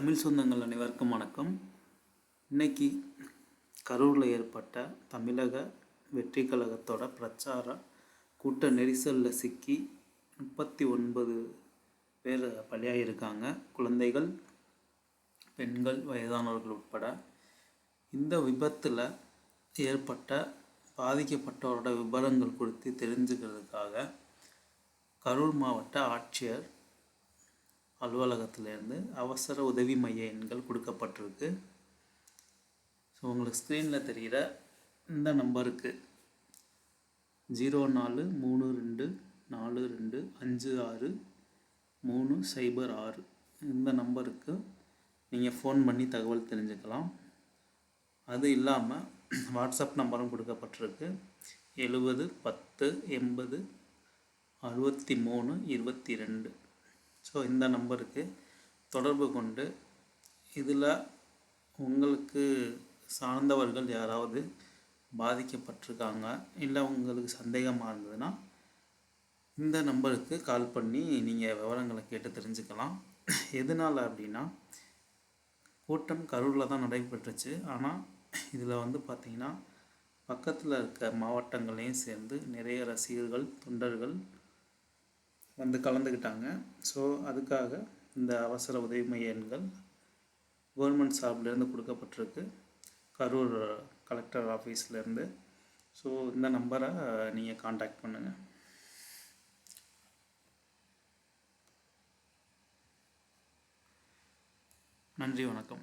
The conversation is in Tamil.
தமிழ் சொந்தங்கள் அனைவருக்கும் வணக்கம். இன்னைக்கு கரூரில் ஏற்பட்ட தமிழக வெற்றி கழகத்தோட பிரச்சார கூட்ட நெரிசலில் சிக்கி முப்பத்தி ஒன்பது பேர் பலியாகியிருக்காங்க குழந்தைகள் பெண்கள் வயதானவர்கள் உட்பட இந்த விபத்தில் ஏற்பட்ட பாதிக்கப்பட்டவரோட விவரங்கள் குறித்து தெரிஞ்சுக்கிறதுக்காக கரூர் மாவட்ட ஆட்சியர் அலுவலகத்திலேருந்து அவசர உதவி மைய எண்கள் கொடுக்கப்பட்டிருக்கு. ஸோ உங்களுக்கு ஸ்க்ரீனில் தெரிகிற இந்த நம்பருக்கு ஜீரோ நாலு மூணு ரெண்டு நாலு ரெண்டு அஞ்சு ஆறு மூணு சைபர் ஆறு இந்த நம்பருக்கு நீங்கள் ஃபோன் பண்ணி தகவல் தெரிஞ்சுக்கலாம். அது இல்லாமல் வாட்ஸ்அப் நம்பரும் கொடுக்கப்பட்டிருக்கு. எழுபது பத்து எண்பது அறுபத்தி மூணு இருபத்தி ரெண்டு. ஸோ இந்த நம்பருக்கு தொடர்பு கொண்டு இதில் உங்களுக்கு சார்ந்தவர்கள் யாராவது பாதிக்கப்பட்டிருக்காங்க இல்லை உங்களுக்கு சந்தேகமாக இருந்ததுன்னா இந்த நம்பருக்கு கால் பண்ணி நீங்கள் விவரங்களை கேட்டு தெரிஞ்சுக்கலாம். எதனால் அப்படின்னா கூட்டம் கரூரில் தான் நடைபெற்றுச்சு. ஆனால் இதில் வந்து பார்த்திங்கன்னா பக்கத்தில் இருக்க மாவட்டங்களையும் சேர்ந்து நிறைய ரசிகர்கள் தொண்டர்கள் வந்து கலந்துக்கிட்டாங்க. ஸோ அதுக்காக இந்த அவசர உதவி மைய எண்கள் கவர்மெண்ட் சார்பிலேருந்து கொடுக்கப்பட்டிருக்கு. கரூர் கலெக்டர் ஆஃபீஸ்லேருந்து ஸோ இந்த நம்பரை நீங்கள் காண்டாக்ட் பண்ணுங்கள் நன்றி வணக்கம்.